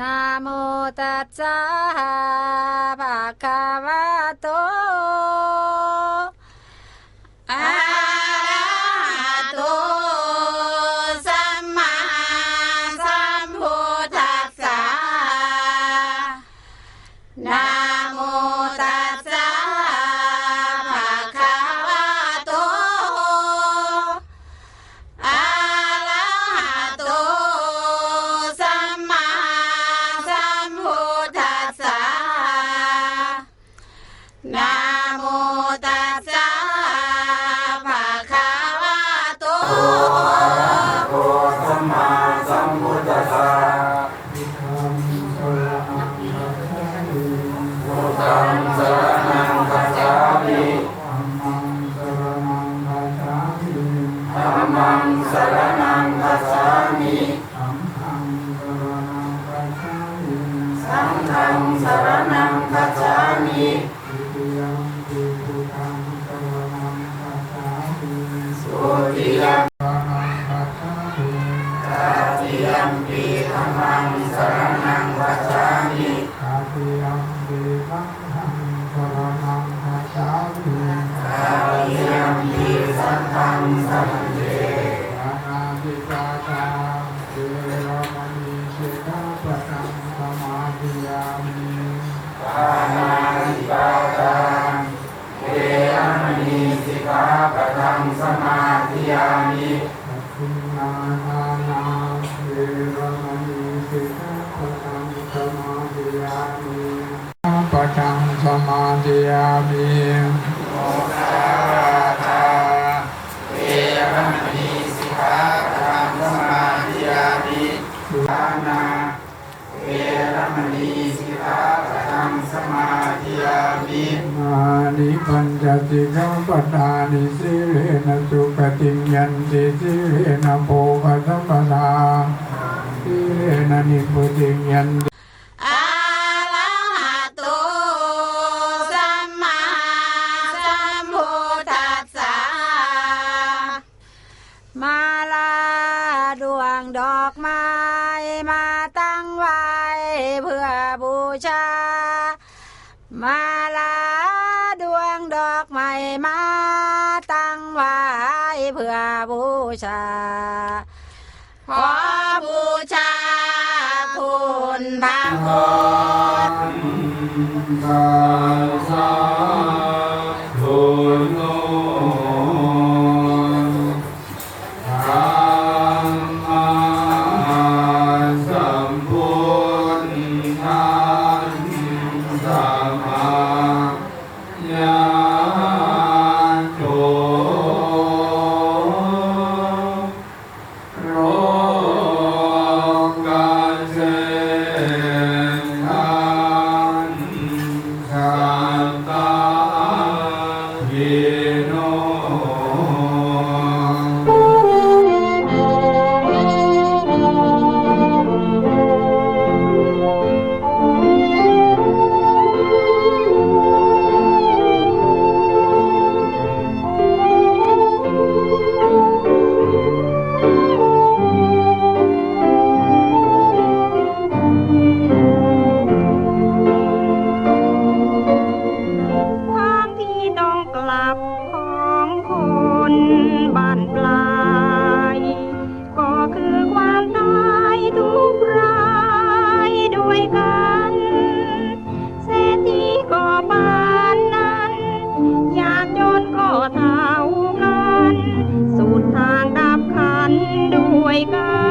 นะโมตัสสะภ รนังกัสสามีสังฆสรนังพระสามีสังฆสรนังพระสามีสุติยังปีธรรมังพระสามีสุติยังปีธรรมังสรนัง อานาติปาตาเวรมณีสิกขาปะทังสมา ติกขาปทานิสิเรนะสุปฏิมยันติสิเรนะโภคสัมปทาสิเรนะนิพุติยันติอะระหะโตสัมมาสัมพุทธัสสะมาลาดวงดอกไม้มาตั้งไว้เพื่อบูชา มาลา มาตั้งไว้เพื่อบูชา ขอบูชาคุณพระโคต E... านปลาย ก็คือความตายทุกรายด้วยกันเศรษฐีก็ปานนั้น อยากจนก็เท่ากันสุดทางดับขันด้วยกัน